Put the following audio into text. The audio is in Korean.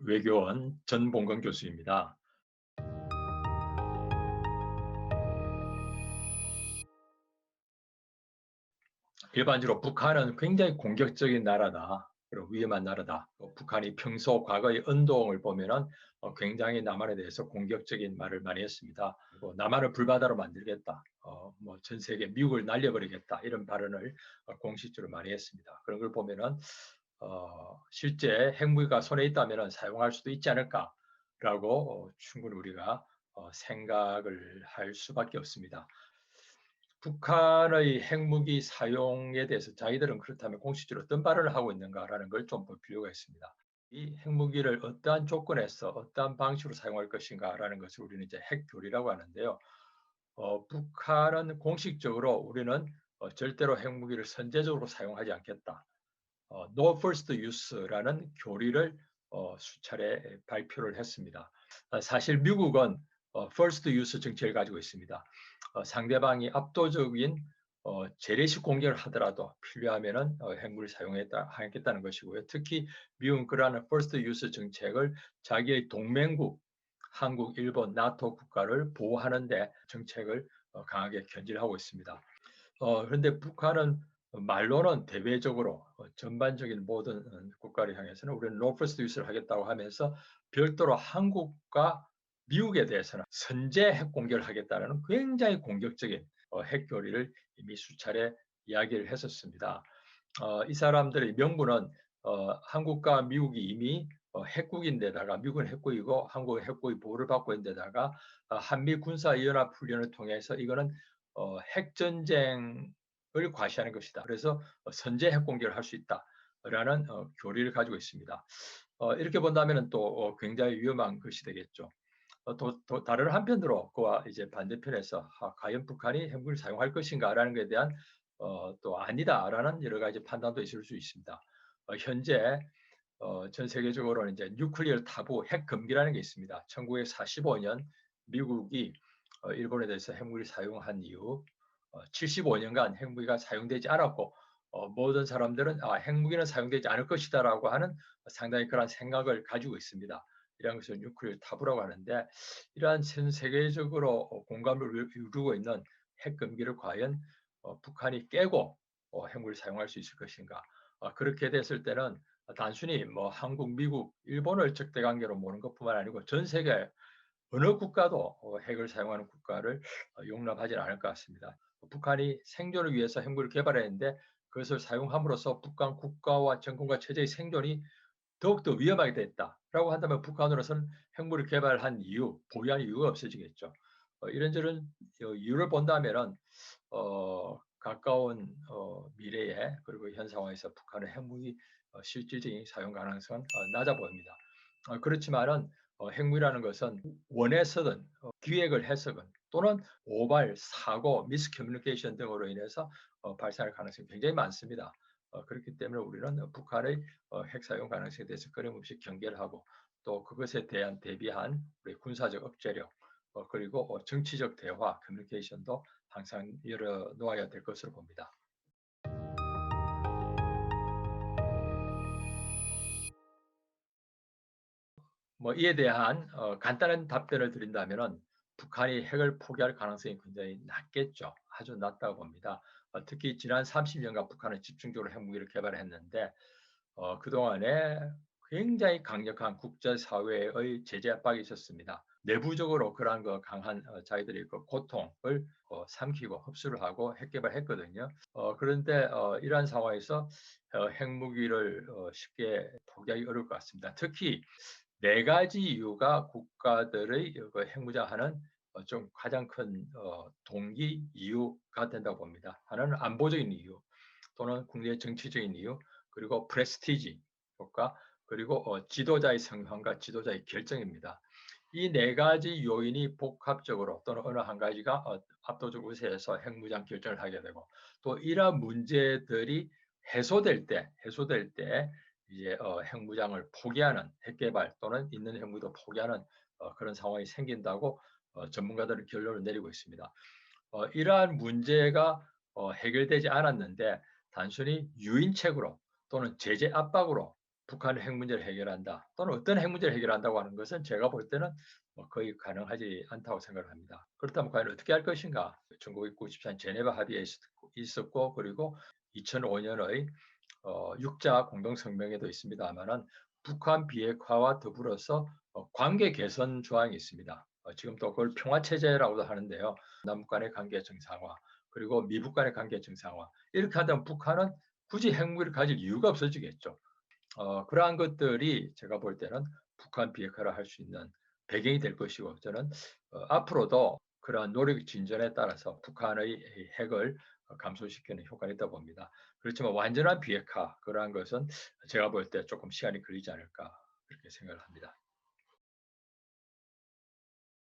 외교원 전봉건 교수입니다. 일반적으로 북한은 굉장히 공격적인 나라다. 그리고 위험한 나라다. 북한이 평소 과거의 운동을 보면은 어, 굉장히 남한에 대해서 공격적인 말을 많이 했습니다. 뭐 남한을 불바다로 만들겠다. 어, 뭐 전 세계 미국을 날려버리겠다. 이런 발언을 어, 공식적으로 많이 했습니다. 그런 걸 보면은 어, 실제 핵무기가 손에 있다면 사용할 수도 있지 않을까라고 어, 충분히 우리가 어, 생각을 할 수밖에 없습니다. 북한의 핵무기 사용에 대해서 자기들은 그렇다면 공식적으로 어떤 발언을 하고 있는가라는 걸 좀 볼 필요가 있습니다. 이 핵무기를 어떠한 조건에서 어떠한 방식으로 사용할 것인가라는 것을 우리는 이제 핵교리라고 하는데요. 어, 북한은 공식적으로 우리는 어, 절대로 핵무기를 선제적으로 사용하지 않겠다. 어, No First Use라는 교리를 어, 수차례 발표를 했습니다. 아, 사실 미국은 어, First Use 정책을 가지고 있습니다. 어, 상대방이 압도적인 어, 재래식 공격을 하더라도 필요하면은 어, 핵무기를 사용했다 하겠다는 것이고요. 특히 미국은 그러한 First Use 정책을 자기의 동맹국 한국, 일본, 나토 국가를 보호하는데 정책을 어, 강하게 견지하고 있습니다. 어, 그런데 북한은 말로는 대외적으로 어, 전반적인 모든 어, 국가를 향해서는 우리는 First Use를 하겠다고 하면서 별도로 한국과 미국에 대해서는 선제 핵 공격을 하겠다는 굉장히 공격적인 어, 핵 교리를 이미 수차례 이야기를 했었습니다. 어, 이 사람들의 명분은 어, 한국과 미국이 이미 어, 핵국인데다가 미국은 핵국이고 한국은 핵국이 보호를 받고 있는데다가 어, 한미 군사연합 훈련을 통해서 이거는 어, 핵전쟁 을 과시하는 것이다. 그래서 어, 선제 핵 공격을 할 수 있다라는 어, 교리를 가지고 있습니다. 어, 이렇게 본다면 또 어, 굉장히 위험한 것이 되겠죠. 어, 또, 또 다른 한편으로 그와 이제 반대편에서 아, 과연 북한이 핵무기를 사용할 것인가라는 것에 대한 어, 또 아니다라는 여러 가지 판단도 있을 수 있습니다. 어, 현재 어, 전 세계적으로는 이제 뉴클리어 타부 핵 금기라는 게 있습니다. 1945년 미국이 어, 일본에 대해서 핵무기를 사용한 이후 어, 75년간 핵무기가 사용되지 않았고 어, 모든 사람들은 아, 핵무기는 사용되지 않을 것이다라고 하는 상당히 그런 생각을 가지고 있습니다. 이런 것을 뉴클리어 타부라고 하는데 이러한 전 세계적으로 어, 공감을 이루고 있는 핵 금기를 과연 어, 북한이 깨고 어, 핵무기를 사용할 수 있을 것인가? 어, 그렇게 됐을 때는 단순히 뭐 한국, 미국, 일본을 적대 관계로 보는 것뿐만 아니고 전 세계 어느 국가도 어, 핵을 사용하는 국가를 어, 용납하지 않을 것 같습니다. 북한이 생존을 위해서 핵무기를 개발했는데 그것을 사용함으로써 북한 국가와 정권과 체제의 생존이 더욱더 위험하게 됐다라고 한다면 북한으로서는 핵무기를 개발한 이유, 보유한 이유가 없어지겠죠. 어, 이런저런 어, 이유를 본다면은 어, 가까운 어, 미래에 그리고 현 상황에서 북한의 핵무기 어, 실질적인 사용 가능성은 어, 낮아 보입니다. 어, 그렇지만은 어, 핵무기라는 것은 원해서든 어, 기획을 해서든 또는 오발, 사고, 미스커뮤니케이션 등으로 인해서 어, 발생할 가능성이 굉장히 많습니다. 어, 그렇기 때문에 우리는 북한의 어, 핵 사용 가능성에 대해서 끊임없이 경계를 하고 또 그것에 대한 대비한 우리 군사적 억제력 어, 그리고 어, 정치적 대화, 커뮤니케이션도 항상 열어 놓아야 될 것으로 봅니다. 뭐 이에 대한 어, 간단한 답변을 드린다면은 북한이 핵을 포기할 가능성이 굉장히 낮겠죠. 아주 낮다고 봅니다. 어, 특히 지난 30년간 북한은 집중적으로 핵무기를 개발했는데 어, 그동안에 굉장히 강력한 국제사회의 제재 압박이 있었습니다. 내부적으로 그러한 그 강한 어, 자기들의 그 고통을 어, 삼키고 흡수를 하고 핵 개발했거든요. 어, 그런데 어, 이러한 상황에서 어, 핵무기를 어, 쉽게 포기하기 어려울 것 같습니다. 특히 네 가지 이유가 국가들의 그 핵무장하는 어, 좀 가장 큰 어, 동기 이유가 된다고 봅니다. 하나는 안보적인 이유 또는 국내 정치적인 이유 그리고 프레스티지 효과 그리고 어, 지도자의 성향과 지도자의 결정입니다. 이 네 가지 요인이 복합적으로 또는 어느 한 가지가 어, 압도적 우세해서 핵무장 결정을 하게 되고 또 이러한 문제들이 해소될 때 해소될 때 이제 어, 핵무장을 포기하는 핵개발 또는 있는 핵무기도 포기하는 어, 그런 상황이 생긴다고 어, 전문가들은 결론을 내리고 있습니다. 어, 이러한 문제가 어, 해결되지 않았는데 단순히 유인책으로 또는 제재 압박으로 북한 핵 문제를 해결한다 또는 어떤 핵 문제를 해결한다고 하는 것은 제가 볼 때는 뭐 거의 가능하지 않다고 생각을 합니다. 그렇다면 과연 어떻게 할 것인가? 1994년 제네바 합의에 있었고 그리고 2005년의 어, 육자 공동성명에도 있습니다만은 북한 비핵화와 더불어서 어, 관계 개선 조항이 있습니다. 어, 지금 또 그걸 평화체제라고도 하는데요. 남북 간의 관계 정상화 그리고 미북 간의 관계 정상화 이렇게 하면 북한은 굳이 핵무기를 가질 이유가 없어지겠죠. 어, 그러한 것들이 제가 볼 때는 북한 비핵화를 할 수 있는 배경이 될 것이고 저는 어, 앞으로도 그러한 노력 진전에 따라서 북한의 핵을 감소시키는 효과가 있다고 봅니다. 그렇지만 완전한 비핵화 그러한 것은 제가 볼 때 조금 시간이 걸리지 않을까 그렇게 생각을 합니다.